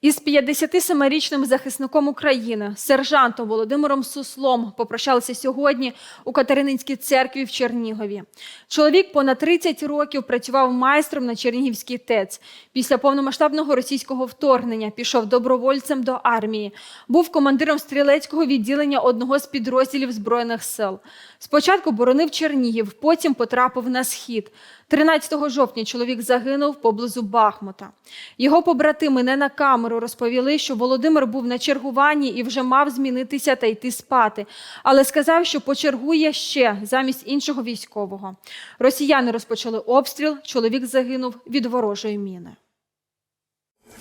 Із 57-річним захисником України, сержантом Володимиром Суслом, попрощалися сьогодні у Катерининській церкві в Чернігові. Чоловік понад 30 років працював майстром на Чернігівській ТЕЦ. Після повномасштабного російського вторгнення пішов добровольцем до армії. Був командиром стрілецького відділення одного з підрозділів Збройних сил. Спочатку боронив Чернігів, потім потрапив на схід. 13 жовтня чоловік загинув поблизу Бахмута. Його побратими не на камеру розповіли, що Володимир був на чергуванні і вже мав змінитися та йти спати, але сказав, що почергує ще замість іншого військового. Росіяни розпочали обстріл. Чоловік загинув від ворожої міни.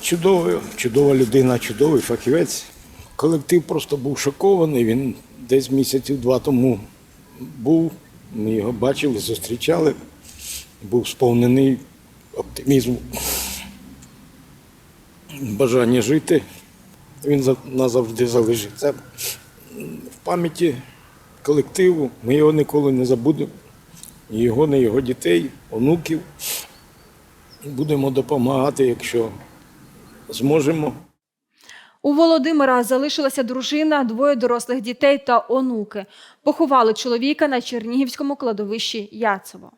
Чудова, чудова людина, чудовий фахівець. Колектив просто був шокований. Він десь місяців два тому був. Ми його бачили, зустрічали. Був сповнений оптимізму, бажання жити. Він за- назавжди залишиться в пам'яті колективу. Ми його ніколи не забудемо. Його, ні його дітей, онуків. Будемо допомагати, якщо зможемо. У Володимира залишилася дружина, двоє дорослих дітей та онуки. Поховали чоловіка на Чернігівському кладовищі Яцево.